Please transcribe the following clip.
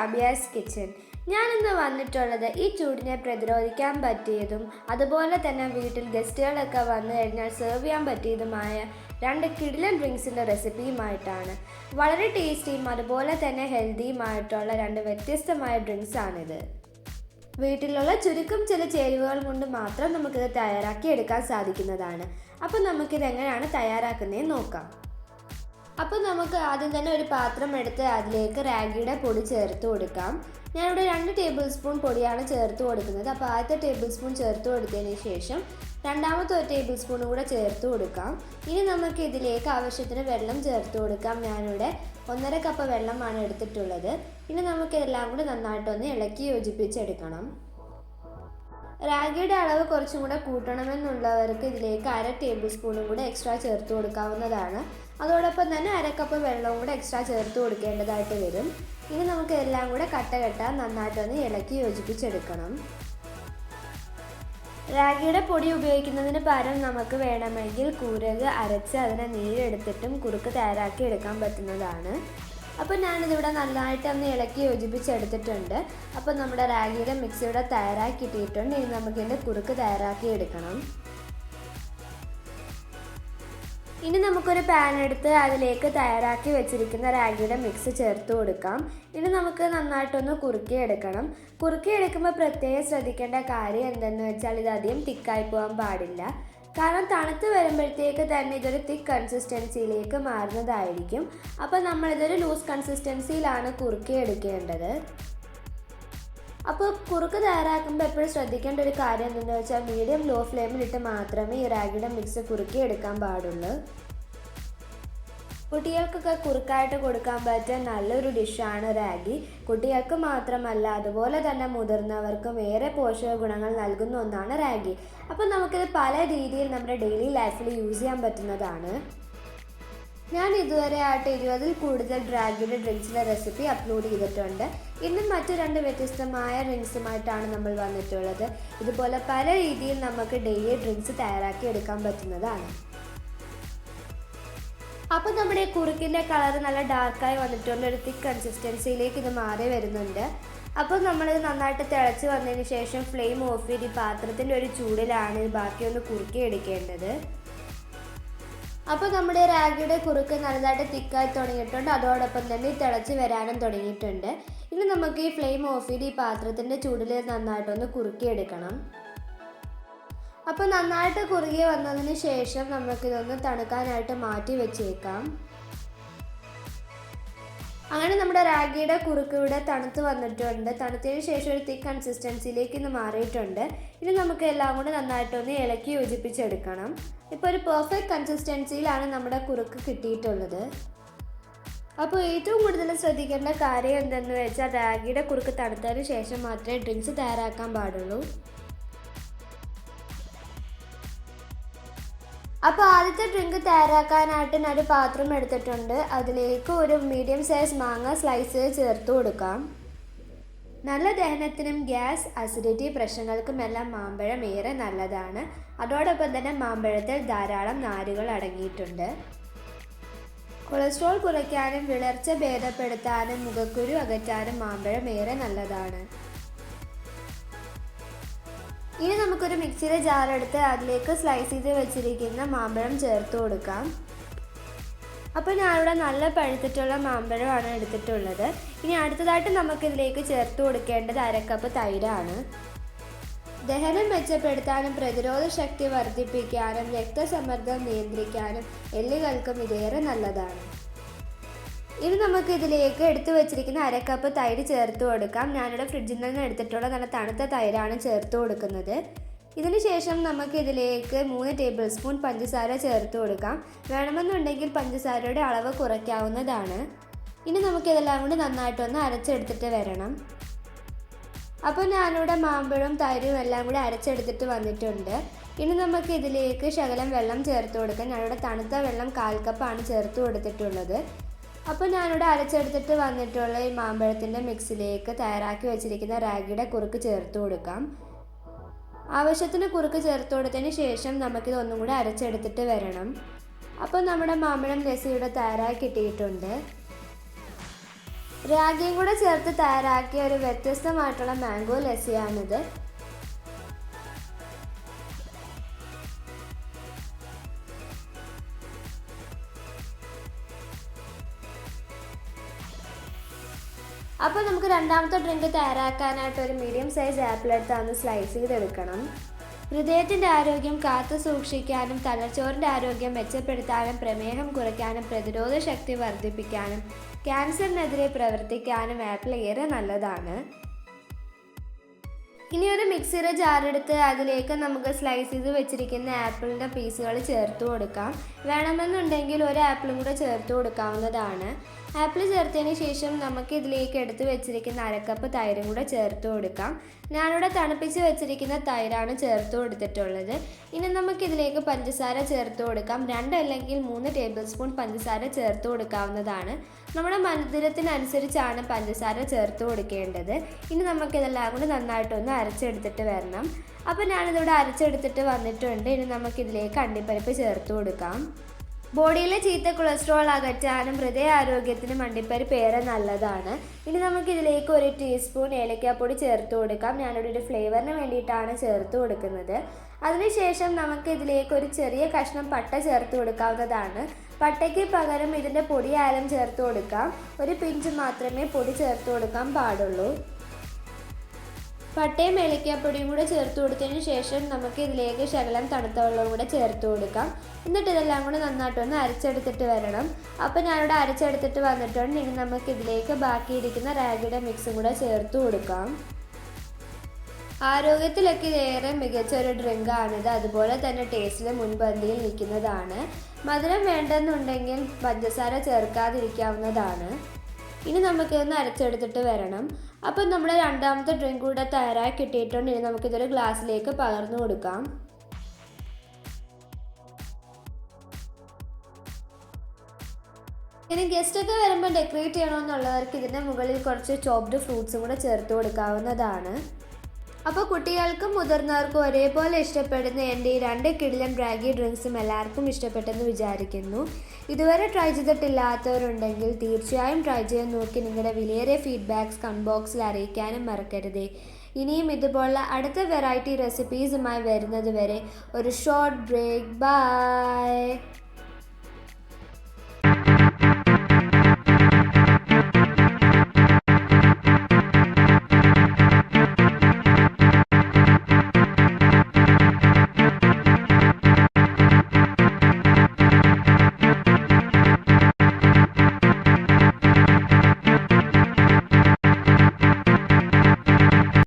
Shabiya's kitchen ഞാനിന്ന് വന്നിട്ടുള്ളത് ഈ ചൂടിനെ പ്രതിരോധിക്കാൻ പറ്റിയതും അതുപോലെ തന്നെ വീട്ടിൽ ഗസ്റ്റുകളൊക്കെ വന്നു കഴിഞ്ഞാൽ സെർവ് ചെയ്യാൻ പറ്റിയതുമായ രണ്ട് കിടിലൻ ഡ്രിങ്ക്സിന്റെ റെസിപ്പിയുമായിട്ടാണ് വളരെ ടേസ്റ്റിയും അതുപോലെ തന്നെ ഹെൽത്തിയുമായിട്ടുള്ള രണ്ട് വ്യത്യസ്തമായ ഡ്രിങ്ക്സാണിത് വീട്ടിലുള്ള ചുരുക്കം ചില ചേരുവകൾ കൊണ്ട് മാത്രം നമുക്കിത് തയ്യാറാക്കി എടുക്കാൻ സാധിക്കുന്നതാണ്. അപ്പം നമുക്കിത് എങ്ങനെയാണ് തയ്യാറാക്കുന്നതെന്ന് നോക്കാം. അപ്പോൾ നമുക്ക് ആദ്യം തന്നെ ഒരു പാത്രം എടുത്ത് അതിലേക്ക് റാഗിയുടെ പൊടി ചേർത്ത് കൊടുക്കാം. ഞാനിവിടെ രണ്ട് ടേബിൾ സ്പൂൺ പൊടിയാണ് ചേർത്ത് കൊടുക്കുന്നത്. അപ്പോൾ ആദ്യത്തെ ടേബിൾ സ്പൂൺ ചേർത്ത് കൊടുത്തതിന് ശേഷം രണ്ടാമത്തെ ഒരു ടേബിൾ സ്പൂൺ കൂടെ ചേർത്ത് കൊടുക്കാം. ഇനി നമുക്ക് ഇതിലേക്ക് ആവശ്യത്തിന് വെള്ളം ചേർത്ത് കൊടുക്കാം. ഞാനിവിടെ ഒന്നര കപ്പ് വെള്ളമാണ് എടുത്തിട്ടുള്ളത്. ഇനി നമുക്ക് എല്ലാം കൂടി നന്നായിട്ടൊന്ന് ഇളക്കി യോജിപ്പിച്ചെടുക്കണം. റാഗിയുടെ അളവ് കുറച്ചും കൂടെ കൂട്ടണമെന്നുള്ളവർക്ക് ഇതിലേക്ക് അര ടേബിൾ സ്പൂണും കൂടെ എക്സ്ട്രാ ചേർത്ത് കൊടുക്കാവുന്നതാണ്. അതോടൊപ്പം തന്നെ അര കപ്പ് വെള്ളവും കൂടെ എക്സ്ട്രാ ചേർത്ത് കൊടുക്കേണ്ടതായിട്ട് വരും. ഇനി നമുക്ക് എല്ലാം കൂടെ കട്ട കെട്ട നന്നായിട്ടൊന്ന് ഇളക്കി യോജിപ്പിച്ചെടുക്കണം. റാഗിയുടെ പൊടി ഉപയോഗിക്കുന്നതിന് പകരം നമുക്ക് വേണമെങ്കിൽ കൂരക് അരച്ച് അതിനെ നീരെടുത്തിട്ടും കുറുക്ക് തയ്യാറാക്കി എടുക്കാൻ പറ്റുന്നതാണ്. അപ്പോൾ ഞാനിതിവിടെ നന്നായിട്ട് ഒന്ന് ഇളക്കി യോജിപ്പിച്ചെടുത്തിട്ടുണ്ട്. അപ്പോൾ നമ്മുടെ റാഗിയുടെ മിക്സ് ഇവിടെ തയ്യാറാക്കി ഇട്ടിട്ടുണ്ട് ഇനി നമുക്കിതിന്റെ കുറുക്ക് തയ്യാറാക്കി എടുക്കണം. ഇനി നമുക്കൊരു പാൻ എടുത്ത് അതിലേക്ക് തയ്യാറാക്കി വെച്ചിരിക്കുന്ന റാഗിയുടെ മിക്സ് ചേർത്ത് കൊടുക്കാം. ഇനി നമുക്ക് നന്നായിട്ടൊന്ന് കുറുക്കി എടുക്കണം. കുറുക്കി എടുക്കുമ്പോൾ പ്രത്യേകം ശ്രദ്ധിക്കേണ്ട കാര്യം എന്തെന്ന് വെച്ചാൽ ഇത് അധികം തിക്കായി പോകാൻ പാടില്ല. കാരണം തണുത്ത് വരുമ്പോഴത്തേക്ക് തന്നെ ഇതൊരു തിക്ക് കൺസിസ്റ്റൻസിയിലേക്ക് മാറുന്നതായിരിക്കും. അപ്പോൾ നമ്മളിതൊരു ലൂസ് കൺസിസ്റ്റൻസിയിലാണ് കുറുക്കി എടുക്കേണ്ടത്. അപ്പോൾ കുറുക്ക് തയ്യാറാക്കുമ്പോൾ എപ്പോഴും ശ്രദ്ധിക്കേണ്ട ഒരു കാര്യം എന്തെന്ന് വെച്ചാൽ മീഡിയം ലോ ഫ്ലെയിമിലിട്ട് മാത്രമേ ഈ റാഗിയുടെ മിക്സ് കുറുക്കി എടുക്കാൻ പാടുള്ളൂ. കുട്ടികൾക്കൊക്കെ കുറുക്കായിട്ട് കൊടുക്കാൻ പറ്റിയ നല്ലൊരു ഡിഷാണ് റാഗി. കുട്ടികൾക്ക് മാത്രമല്ല അതുപോലെ തന്നെ മുതിർന്നവർക്കും ഏറെ പോഷക ഗുണങ്ങൾ നൽകുന്ന ഒന്നാണ് റാഗി. അപ്പോൾ നമുക്കിത് പല രീതിയിൽ നമ്മുടെ ഡെയിലി ലൈഫിൽ യൂസ് ചെയ്യാൻ പറ്റുന്നതാണ്. ഞാൻ ഇതുവരെ ആയിട്ട് ഇരുപതിൽ കൂടുതൽ ഡ്രാഗിയുടെ ഡ്രിങ്ക്സിന്റെ റെസിപ്പി അപ്ലോഡ് ചെയ്തിട്ടുണ്ട്. ഇന്നും മറ്റു രണ്ട് വ്യത്യസ്തമായ ഡ്രിങ്ക്സുമായിട്ടാണ് നമ്മൾ വന്നിട്ടുള്ളത്. ഇതുപോലെ പല രീതിയിൽ നമുക്ക് ഡെയിലി ഡ്രിങ്ക്സ് തയ്യാറാക്കി എടുക്കാൻ പറ്റുന്നതാണ്. അപ്പോൾ നമ്മുടെ കുറുക്കിന്റെ കളർ നല്ല ഡാർക്കായി വന്നിട്ടുണ്ട്. ഒരു തിക്ക് കൺസിസ്റ്റൻസിയിലേക്ക് ഇത് മാറി വരുന്നുണ്ട്. അപ്പോൾ നമ്മളിത് നന്നായിട്ട് തിളച്ച് വന്നതിന് ശേഷം ഫ്ലെയിം ഓഫ് ചെയ്ത് ഈ പാത്രത്തിന്റെ ഒരു ചൂടിലാണ് ഇത് ബാക്കി ഒന്ന് കുറുക്കി എടുക്കേണ്ടത്. അപ്പോൾ നമ്മുടെ റാഗിയുടെ കുറുക്ക് നല്ലതായിട്ട് തിക്കായി തുടങ്ങിയിട്ടുണ്ട്. അതോടൊപ്പം തന്നെ തിളച്ച് വരാനും തുടങ്ങിയിട്ടുണ്ട്. ഇനി നമുക്ക് ഈ ഫ്ലെയിം ഓഫ് ചെയ്ത് ഈ പാത്രത്തിന്റെ ചൂടിൽ നന്നായിട്ടൊന്ന് കുറുക്കിയെടുക്കണം. അപ്പോൾ നന്നായിട്ട് കുറുകി വന്നതിന് ശേഷം നമുക്കിതൊന്ന് തണുക്കാനായിട്ട് മാറ്റി വെച്ചേക്കാം. അങ്ങനെ നമ്മുടെ റാഗിയുടെ കുറുക്ക് ഇവിടെ തണുത്ത് വന്നിട്ടുണ്ട്. തണുത്തതിന് ശേഷം ഒരു തിക്ക് കൺസിസ്റ്റൻസിയിലേക്ക് ഇന്ന് മാറിയിട്ടുണ്ട്. ഇനി നമുക്ക് എല്ലാം കൂടെ നന്നായിട്ടൊന്ന് ഇളക്കി യോജിപ്പിച്ചെടുക്കണം. ഇപ്പോൾ ഒരു പെർഫെക്റ്റ് കൺസിസ്റ്റൻസിയിലാണ് നമ്മുടെ കുറുക്ക് കിട്ടിയിട്ടുള്ളത്. അപ്പോൾ ഏറ്റവും കൂടുതൽ ശ്രദ്ധിക്കേണ്ട കാര്യം എന്തെന്ന് വെച്ചാൽ റാഗിയുടെ കുറുക്ക് തണുത്തതിന് ശേഷം മാത്രമേ ഡ്രിങ്ക്സ് തയ്യാറാക്കാൻ പാടുള്ളൂ. അപ്പോൾ ആദ്യത്തെ ഡ്രിങ്ക് തയ്യാറാക്കാനായിട്ട് ഞാൻ ഒരു പാത്രം എടുത്തിട്ടുണ്ട്. അതിലേക്ക് ഒരു മീഡിയം സൈസ് മാങ്ങ സ്ലൈസ് ചേർത്ത് കൊടുക്കാം. നല്ല ദഹനത്തിനും ഗ്യാസ് അസിഡിറ്റി പ്രശ്നങ്ങൾക്കുമെല്ലാം മാമ്പഴം ഏറെ നല്ലതാണ്. അതോടൊപ്പം തന്നെ മാമ്പഴത്തിൽ ധാരാളം നാരുകൾ അടങ്ങിയിട്ടുണ്ട്. കൊളസ്ട്രോൾ കുറയ്ക്കാനും വിളർച്ച ഭേദപ്പെടുത്താനും മുഖക്കുരു അകറ്റാനും മാമ്പഴം ഏറെ നല്ലതാണ്. ഇനി നമുക്കൊരു മിക്സിയിലെ ജാറെടുത്ത് അതിലേക്ക് സ്ലൈസ് ചെയ്ത് വെച്ചിരിക്കുന്ന മാമ്പഴം ചേർത്ത് കൊടുക്കാം. അപ്പോൾ ഞാനിവിടെ നല്ല പഴുത്തിട്ടുള്ള മാമ്പഴമാണ് എടുത്തിട്ടുള്ളത്. ഇനി അടുത്തതായിട്ട് നമുക്കിതിലേക്ക് ചേർത്ത് കൊടുക്കേണ്ടത് അരക്കപ്പ് തൈരാണ്. ദഹനം മെച്ചപ്പെടുത്താനും പ്രതിരോധ ശക്തി വർദ്ധിപ്പിക്കാനും രക്തസമ്മർദ്ദം നിയന്ത്രിക്കാനും എല്ലുകൾക്കും ഇതേറെ നല്ലതാണ്. ഇനി നമുക്ക് ഇതിലേക്ക് എടുത്തു വെച്ചിരിക്കുന്ന അരക്കപ്പ് തൈര് ചേർത്ത് കൊടുക്കാം. ഞാനിവിടെ ഫ്രിഡ്ജിൽ നിന്ന് എടുത്തിട്ടുള്ള നല്ല തണുത്ത തൈരാണ് ചേർത്ത് കൊടുക്കുന്നത്. ഇതിന് ശേഷം നമുക്ക് ഇതിലേക്ക് മൂന്ന് ടേബിൾ സ്പൂൺ പഞ്ചസാര ചേർത്ത് കൊടുക്കാം. വേണമെന്നുണ്ടെങ്കിൽ പഞ്ചസാരയുടെ അളവ് കുറയ്ക്കാവുന്നതാണ്. ഇനി നമുക്ക് നമുക്കിതെല്ലാം കൂടി നന്നായിട്ടൊന്ന് അരച്ചെടുത്തിട്ട് വരണം. അപ്പോൾ ഞാനിവിടെ മാമ്പഴവും തൈരും എല്ലാം കൂടി അരച്ചെടുത്തിട്ട് വന്നിട്ടുണ്ട്. ഇനി നമുക്ക് ഇതിലേക്ക് ശകലം വെള്ളം ചേർത്ത് കൊടുക്കാം. ഞാനിവിടെ തണുത്ത വെള്ളം കാൽ കപ്പാണ് ചേർത്ത് കൊടുത്തിട്ടുള്ളത്. അപ്പോൾ ഞാനിവിടെ അരച്ചെടുത്തിട്ട് വന്നിട്ടുള്ള ഈ മാമ്പഴത്തിന്റെ മിക്സിലേക്ക് തയ്യാറാക്കി വെച്ചിരിക്കുന്ന റാഗിയുടെ കുറുക്ക് ചേർത്ത് കൊടുക്കാം. ആവശ്യത്തിന് കുറുക്ക് ചേർത്ത് കൊടുത്തതിന് ശേഷം നമുക്കിത് ഒന്നും കൂടി അരച്ചെടുത്തിട്ട് വരണം. അപ്പോൾ നമ്മുടെ മാമ്പഴം ലസ്സി ഇവിടെ തയ്യാറായി കിട്ടിയിട്ടുണ്ട്. രാഗിയും കൂടെ ചേർത്ത് തയ്യാറാക്കിയ ഒരു വ്യത്യസ്തമായിട്ടുള്ള മാംഗോ ലസ്സിയാണിത് അപ്പോൾ നമുക്ക് രണ്ടാമത്തെ ഡ്രിങ്ക് തയ്യാറാക്കാനായിട്ട് ഒരു മീഡിയം സൈസ് ആപ്പിൾ എടുത്ത് അന്ന് സ്ലൈസ് ചെയ്തെടുക്കണം. ഹൃദയത്തിന്റെ ആരോഗ്യം കാത്തു സൂക്ഷിക്കാനും തലച്ചോറിന്റെ ആരോഗ്യം മെച്ചപ്പെടുത്താനും പ്രമേഹം കുറയ്ക്കാനും പ്രതിരോധ ശക്തി വർദ്ധിപ്പിക്കാനും ക്യാൻസറിനെതിരെ പ്രവർത്തിക്കാനും ആപ്പിൾ ഏറെ നല്ലതാണ്. ഇനി ഒരു മിക്സിയുടെ ജാറെടുത്ത് അതിലേക്ക് നമുക്ക് സ്ലൈസ് ചെയ്ത് വെച്ചിരിക്കുന്ന ആപ്പിളിന്റെ പീസുകൾ ചേർത്ത് കൊടുക്കാം. വേണമെന്നുണ്ടെങ്കിൽ ഒരു ആപ്പിളും കൂടെ ചേർത്ത് കൊടുക്കാവുന്നതാണ്. ആപ്പിൾ ചേർത്തതിന് ശേഷം നമുക്ക് ഇതിലേക്ക് എടുത്തു വെച്ചിരിക്കുന്ന അരക്കപ്പ് തൈരും കൂടെ ചേർത്ത് കൊടുക്കാം. ഞാനിവിടെ തണുപ്പിച്ച് വെച്ചിരിക്കുന്ന തൈരാണ് ചേർത്ത് കൊടുത്തിട്ടുള്ളത്. ഇനി നമുക്ക് ഇതിലേക്ക് പഞ്ചസാര ചേർത്ത് കൊടുക്കാം. രണ്ട് അല്ലെങ്കിൽ മൂന്ന് ടേബിൾ സ്പൂൺ പഞ്ചസാര ചേർത്ത് കൊടുക്കാവുന്നതാണ്. നമ്മുടെ മധുരത്തിനനുസരിച്ചാണ് പഞ്ചസാര ചേർത്ത് കൊടുക്കേണ്ടത്. ഇനി നമുക്കിതെല്ലാം കൂടി നന്നായിട്ടൊന്ന് അരച്ചെടുത്തിട്ട് വരണം. അപ്പോൾ ഞാനിതിവിടെ അരച്ചെടുത്തിട്ട് വന്നിട്ടുണ്ട്. ഇനി നമുക്കിതിലേക്ക് അണ്ടിപ്പരിപ്പ് ചേർത്ത് കൊടുക്കാം. ബോഡിയിലെ ചീത്ത കൊളസ്ട്രോൾ അകറ്റാനും ഹൃദയ ആരോഗ്യത്തിനും അണ്ടിപ്പരിപ്പ് ഏറെ നല്ലതാണ്. ഇനി നമുക്ക് ഇതിലേക്ക് ഒരു ടീസ്പൂൺ ഏലക്കാപ്പൊടി ചേർത്ത് കൊടുക്കാം. ഞാനിവിടെ ഒരു ഫ്ലേവറിന് വേണ്ടിയിട്ടാണ് ചേർത്ത് കൊടുക്കുന്നത്. അതിനുശേഷം നമുക്ക് ഇതിലേക്ക് ഒരു ചെറിയ കഷ്ണം പട്ട ചേർത്ത് കൊടുക്കാവുന്നതാണ്. പട്ടയ്ക്ക് പകരം ഇതിന്റെ പൊടിയായാലും ചേർത്ത് കൊടുക്കാം. ഒരു പിഞ്ച് മാത്രമേ പൊടി ചേർത്ത് കൊടുക്കാൻ പാടുള്ളൂ. പട്ടയും ഏലക്കാപ്പൊടിയും കൂടെ ചേർത്ത് കൊടുത്തതിന് ശേഷം നമുക്ക് ഇതിലേക്ക് ശകലം തണുത്ത വെള്ളവും കൂടെ ചേർത്ത് കൊടുക്കാം. എന്നിട്ട് ഇതെല്ലാം കൂടെ നന്നായിട്ടൊന്ന് അരച്ചെടുത്തിട്ട് വരണം. അപ്പോൾ ഞാനിവിടെ അരച്ചെടുത്തിട്ട് വന്നിട്ടുണ്ട്. ഇനി നമുക്ക് ഇതിലേക്ക് ബാക്കിയിരിക്കുന്ന റാഗിയുടെ മിക്സും കൂടെ ചേർത്ത് കൊടുക്കാം. ആരോഗ്യത്തിലൊക്കെ ഇതേറെ മികച്ച ഒരു ഡ്രിങ്കാണിത്. അതുപോലെ തന്നെ ടേസ്റ്റിൽ മുൻപന്തിയിൽ നിൽക്കുന്നതാണ്. മധുരം വേണ്ടെന്നുണ്ടെങ്കിൽ പഞ്ചസാര ചേർക്കാതിരിക്കാവുന്നതാണ്. ഇനി നമുക്ക് ഇതൊന്ന് അരച്ചെടുത്തിട്ട് വരണം. അപ്പം നമ്മുടെ രണ്ടാമത്തെ ഡ്രിങ്ക് കൂടെ തയ്യാറായി കിട്ടിയിട്ടുണ്ട്. ഇനി നമുക്കിതൊരു ഗ്ലാസ്സിലേക്ക് പകർന്നു കൊടുക്കാം. ഇനി ഗസ്റ്റൊക്കെ വരുമ്പോൾ ഡെക്കറേറ്റ് ചെയ്യണമെന്നുള്ളവർക്ക് ഇതിന്റെ മുകളിൽ കുറച്ച് ചോപ്ഡ് ഫ്രൂട്ട്സും കൂടെ ചേർത്ത് കൊടുക്കാവുന്നതാണ്. അപ്പോൾ കുട്ടികൾക്കും മുതിർന്നവർക്കും ഒരേപോലെ ഇഷ്ടപ്പെടുന്ന എന്റെ ഈ രണ്ട് കിടിലൻ റാഗി ഡ്രിങ്ക്സും എല്ലാവർക്കും ഇഷ്ടപ്പെട്ടെന്ന് വിചാരിക്കുന്നു. ഇതുവരെ ട്രൈ ചെയ്തിട്ടില്ലാത്തവരുണ്ടെങ്കിൽ തീർച്ചയായും ട്രൈ ചെയ്യാൻ നോക്കി നിങ്ങളുടെ വിലയേറിയ ഫീഡ്ബാക്സ് കമന്റ് ബോക്സിൽ അറിയിക്കാനും മറക്കരുതേ. ഇനിയും ഇതുപോലുള്ള അടുത്ത വെറൈറ്റി റെസിപ്പീസുമായി വരുന്നത് വരെ ഒരു ഷോർട്ട് ബ്രേക്ക്. ബൈ.